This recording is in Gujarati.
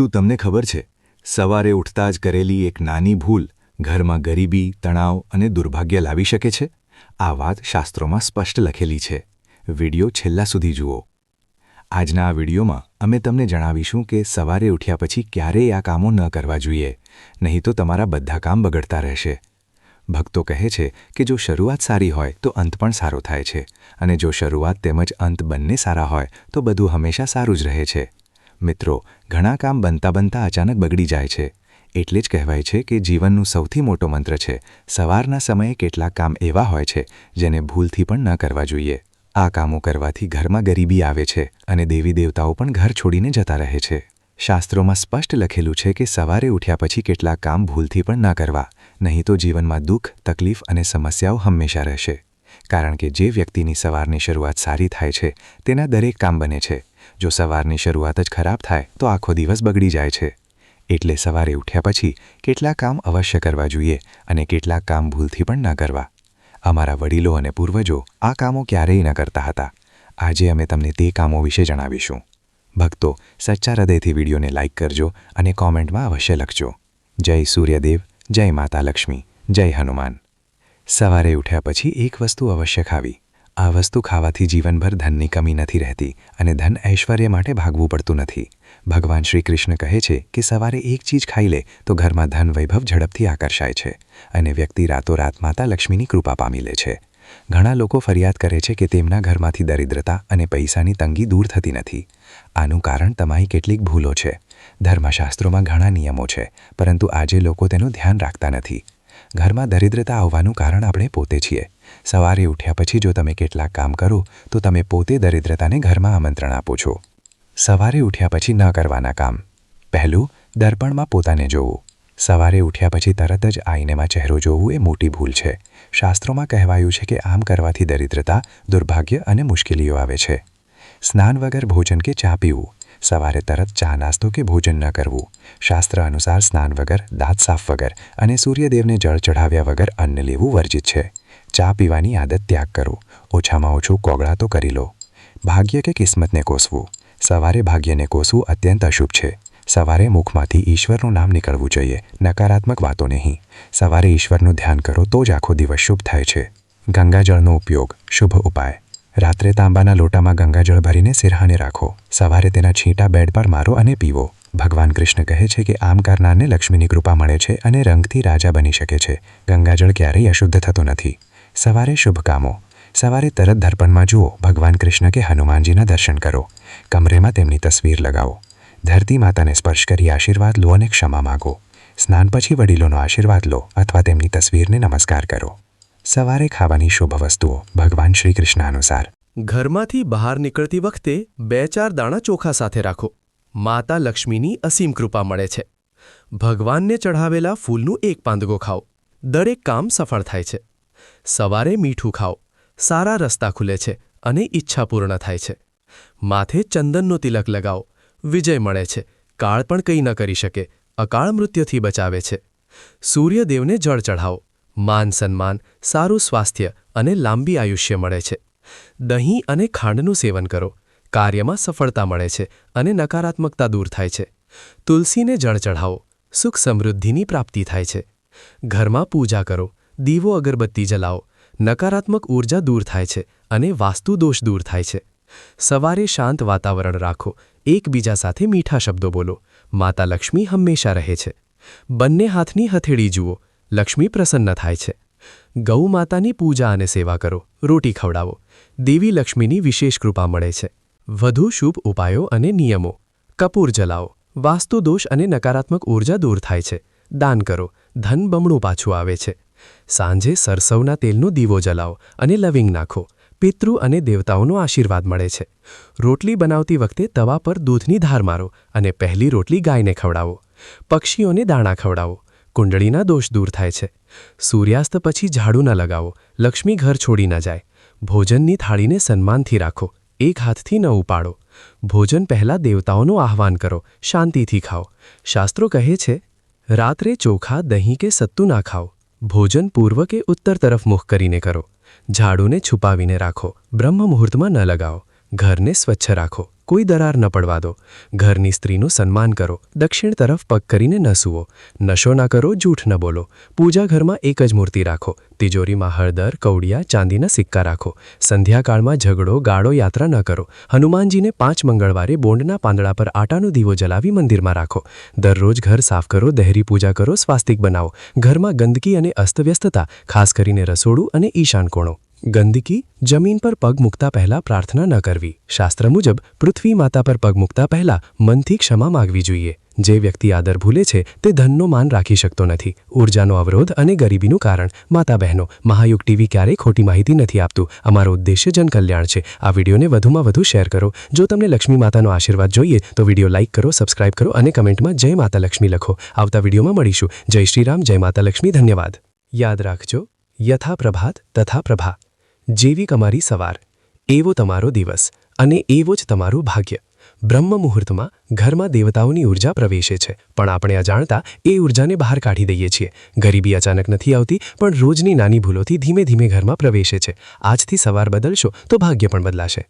શું તમને ખબર છે? સવારે ઉઠતા જ કરેલી એક નાની ભૂલ ઘરમાં ગરીબી, તણાવ અને દુર્ભાગ્ય લાવી શકે છે? આ વાત શાસ્ત્રોમાં સ્પષ્ટ લખેલી છે. વિડિયો છેલ્લા સુધી જુઓ. આજના આ વિડીયોમાં અમે તમને જણાવીશું કે સવારે ઉઠ્યા પછી ક્યારેય આ કામો ન કરવા જોઈએ, નહીં તો તમારા બધા કામ બગડતા રહેશે. ભક્તો કહે છે કે જો શરૂઆત સારી હોય તો અંત પણ સારો થાય છે અને જો શરૂઆત તેમજ અંત બંને સારા હોય તો બધું હંમેશા સારું જ રહે છે. મિત્રો, ઘણા કામ બનતા બનતા અચાનક બગડી જાય છે. એટલે જ કહેવાય છે કે જીવનનું સૌથી મોટો મંત્ર છે, સવારના સમયે કેટલાક કામ એવા હોય છે, જેને ભૂલથી પણ ન કરવા જોઈએ. આ કામો કરવાથી ઘરમાં ગરીબી આવે છે અને દેવી દેવતાઓ પણ ઘર છોડીને જતા રહે છે. શાસ્ત્રોમાં સ્પષ્ટ લખેલું છે કે સવારે ઉઠ્યા પછી કેટલાક કામ ભૂલથી પણ ન કરવા, નહીં તો જીવનમાં દુઃખ, તકલીફ અને સમસ્યાઓ હંમેશા રહેશે. કારણ કે જે વ્યક્તિની સવારની શરૂઆત સારી થાય છે, તેના દરેક કામ બને છે. જો સવારની શરૂઆત જ ખરાબ થાય, તો આખો દિવસ બગડી જાય છે. એટલે સવારે ઉઠ્યા પછી કેટલાક કામ અવશ્ય કરવા જોઈએ અને કેટલાક કામ ભૂલથી પણ ન કરવા. અમારા વડીલો અને પૂર્વજો આ કામો ક્યારેય ન કરતા હતા. આજે અમે તમને તે કામો વિશે જણાવીશું. ભક્તો, સચ્ચા હૃદયથી વિડીયોને લાઇક કરજો અને કોમેન્ટમાં અવશ્ય લખજો. જય સૂર્યદેવ, જય માતા લક્ષ્મી, જય હનુમાન. સવારે ઉઠ્યા પછી એક વસ્તુ અવશ્ય ખાવી. આ વસ્તુ ખાવાથી જીવનભર ધનની કમી નથી રહેતી અને ધન ઐશ્વર્ય માટે ભાગવું પડતું નથી. ભગવાન શ્રી કૃષ્ણ કહે છે કે સવારે એક ચીજ ખાઈ લે તો ઘરમાં ધન વૈભવ ઝડપથી આકર્ષાય છે અને વ્યક્તિ રાતોરાત માતા લક્ષ્મીની કૃપા પામી લે છે. ઘણા લોકો ફરિયાદ કરે છે કે તેમના ઘરમાંથી દરિદ્રતા અને પૈસાની તંગી દૂર થતી નથી. આનું કારણ તમારી કેટલીક ભૂલો છે. ધર્મશાસ્ત્રોમાં ઘણા નિયમો છે, પરંતુ આજે લોકો તેનું ધ્યાન રાખતા નથી. ઘરમાં દરિદ્રતા આવવાનું કારણ આપણે પોતે છીએ. સવારે ઉઠ્યા પછી જો તમે કેટલાક કામ કરો, તો તમે પોતે દરિદ્રતાને ઘરમાં આમંત્રણ આપો છો. સવારે ઉઠ્યા પછી ન કરવાના કામ. પહેલું, દર્પણમાં પોતાને જોવું. સવારે ઉઠ્યા પછી તરત જ આઈનેમાં ચહેરો જોવું એ મોટી ભૂલ છે. શાસ્ત્રોમાં કહેવાયું છે કે આમ કરવાથી દરિદ્રતા, દુર્ભાગ્ય અને મુશ્કેલીઓ આવે છે. સ્નાન વગર ભોજન કે ચા પીવું. સવારે તરત ચા નાસ્તો કે ભોજન ન કરવું. શાસ્ત્ર અનુસાર સ્નાન વગર, દાંત સાફ વગર અને સૂર્યદેવને જળ ચઢાવ્યા વગર અન્ન લેવું વર્જિત છે. ચા પીવાની આદત ત્યાગ કરો. ઓછામાં ઓછું કોગળા તો કરી લો. ભાગ્ય કે કિસ્મતને કોસવું. સવારે ભાગ્યને કોસવું અત્યંત અશુભ છે. સવારે મુખમાંથી ઈશ્વરનું નામ નીકળવું જોઈએ. નકારાત્મક વાતો નહીં. સવારે ઈશ્વરનું ધ્યાન કરો તો જ આખો દિવસ શુભ થાય છે. ગંગાજળનો ઉપયોગ શુભ ઉપાય. રાત્રે તાંબાના લોટામાં ગંગાજળ ભરીને સિરહાને રાખો. સવારે તેના છીંટા બેડ પર મારો અને પીવો. ભગવાન કૃષ્ણ કહે છે કે આમ કરનારને લક્ષ્મીની કૃપા મળે છે અને રંગથી રાજા બની શકે છે. ગંગાજળ ક્યારેય અશુદ્ધ થતું નથી. સવારે શુભ કામો સવારે તરત દર્પણમાં જુઓ. ભગવાન કૃષ્ણ કે હનુમાનજીના દર્શન કરો. કમરેમાં તેમની તસવીર લગાવો. ધરતી માતાને સ્પર્શ કરી આશીર્વાદ લો અને ક્ષમા માગો. સ્નાન પછી વડીલોનો આશીર્વાદ લો અથવા તેમની તસવીરને નમસ્કાર કરો. સવારે ખાવાની શુભ વસ્તુઓ. ભગવાન શ્રી કૃષ્ણ અનુસાર. ઘરમાંથી બહાર નીકળતી વખતે બે ચાર દાણા ચોખા સાથે રાખો. માતા લક્ષ્મીની અસીમ કૃપા મળે છે. ભગવાનને ચઢાવેલા ફૂલનું એક પાંદગો ખાઓ. દરેક કામ સફળ થાય છે. સવારે મીઠું ખાઓ. સારા રસ્તા ખુલે છે અને ઈચ્છા પૂર્ણ થાય છે. માથે ચંદનનો તિલક લગાવો. વિજય મળે છે. કાળ પણ કંઈ ન કરી શકે. અકાળ મૃત્યુથી બચાવે છે. સૂર્યદેવને જળ ચઢાવો. માન સન્માન, સારું સ્વાસ્થ્ય અને લાંબી આયુષ્ય મળે છે. દહીં અને ખાંડનું સેવન કરો. કાર્યમાં સફળતા મળે છે અને નકારાત્મકતા દૂર થાય છે. તુલસીને જળ ચઢાવો. સુખ સમૃદ્ધિની પ્રાપ્તિ થાય છે. ઘરમાં પૂજા કરો. દીવો અગરબત્તી જલાવો. નકારાત્મક ઊર્જા દૂર થાય છે અને વાસ્તુ દોષ દૂર થાય છે. સવારે શાંત વાતાવરણ રાખો. એકબીજા સાથે મીઠા શબ્દો બોલો. માતા લક્ષ્મી હંમેશા રહે છે. બંને હાથની હથેળી જુઓ. લક્ષ્મી પ્રસન્ન થાય છે. ગૌ માતાની પૂજા અને સેવા કરો. રોટી ખવડાવો. દેવી લક્ષ્મીની વિશેષ કૃપા મળે છે. વધુ શુભ ઉપાયો અને નિયમો. કપૂર જલાવો. વાસ્તુ દોષ અને નકારાત્મક ઊર્જા દૂર થાય છે. દાન કરો. ધન બમણું પાછું આવે છે. સાંજે સરસવના તેલનો દીવો જલાવો અને લવિંગ નાખો. પિતૃ અને દેવતાઓનો આશીર્વાદ મળે છે. રોટલી બનાવતી વખતે તવા પર દૂધની ધાર મારો અને પહેલી રોટલી ગાયને ખવડાવો. પક્ષીઓને દાણા ખવડાવો. કુંડળીના દોષ દૂર થાય છે. સૂર્યાસ્ત પછી ઝાડુ ન લગાવો. લક્ષ્મી ઘર છોડી ન જાય. ભોજનની થાળીને સન્માનથી રાખો. એક હાથથી ન ઉપાડો. ભોજન પહેલાં દેવતાઓનું આહવાન કરો. શાંતિથી ખાઓ. શાસ્ત્રો કહે છે, રાત્રે ચોખા, દહીં કે સત્તુ ના ખાઓ. ભોજન પૂર્વ કે ઉત્તર તરફ મુખ કરીને કરો. ઝાડુને છુપાવીને રાખો. બ્રહ્મ મુહૂર્તમાં ન લગાવો. ઘરને સ્વચ્છ રાખો, કોઈ દરાર ન પડવા દો. ઘરની સ્ત્રીનું સન્માન કરો, દક્ષિણ તરફ પગ કરીને ન સૂવો નશો ના કરો, જૂઠ ન બોલો. પૂજા ઘરમાં એક જ મૂર્તિ રાખો. તિજોરીમાં હળદર કૌડિયા ચાંદીના સિક્કા રાખો. સંધ્યાકાળમાં ઝઘડો, ગાળો, યાત્રા ન કરો. હનુમાનજીને પાંચ મંગળવારે બોંડના પાંદડા પર આટાનો દીવો જલાવી મંદિરમાં રાખો. દરરોજ ઘર સાફ કરો, દહેરી પૂજા કરો, સ્વાસ્તિક બનાવો. ઘરમાં ગંદકી અને અસ્તવ્યસ્તતા, ખાસ કરીને રસોડું અને ઈશાન કોણો. ગંદકી, જમીન પર પગ મૂકતા પહેલા પ્રાર્થના ન કરવી. શાસ્ત્ર મુજબ, પૃથ્વી માતા પર પગ મૂકતા પહેલા મનથી ક્ષમા માગવી જોઈએ. જે વ્યક્તિ આદર ભૂલે છે, તે ધનનો માન રાખી શકતો નથી. ઉર્જાનો અવરોધ અને ગરીબીનું કારણ. માતા બહેનો મહાયુગ ટીવી ક્યારેય ખોટી માહિતી નથી આપતું. અમારો ઉદ્દેશ્ય જનકલ્યાણ છે. આ વિડીયોને વધુમાં વધુ શેર કરો. જો તમને લક્ષ્મી માતાનો આશીર્વાદ જોઈએ, તો વીડિયો લાઇક કરો, સબસ્ક્રાઇબ કરો અને કમેન્ટમાં જય માતા લક્ષ્મી લખો. આવતા વિડીયોમાં મળીશું. જય શ્રીરામ જય માતા લક્ષ્મી, ધન્યવાદ. યાદ રાખજો યથા પ્રભાત તથા પ્રભા જેવી અમારી સવાર. એવો તમારો દિવસ અને એવો જ તમારું ભાગ્ય. બ્રહ્મ મુહૂર્તમાં ઘરમાં દેવતાઓની ઊર્જા પ્રવેશે છે. પણ આપણે અજાણતા એ ઉર્જાને બહાર કાઢી દઈએ છીએ. ગરીબી અચાનક નથી આવતી, પણ રોજની નાની ભૂલોથી ધીમે ધીમે ઘરમાં પ્રવેશે છે. આજથી સવાર બદલશો તો ભાગ્ય પણ બદલાશે.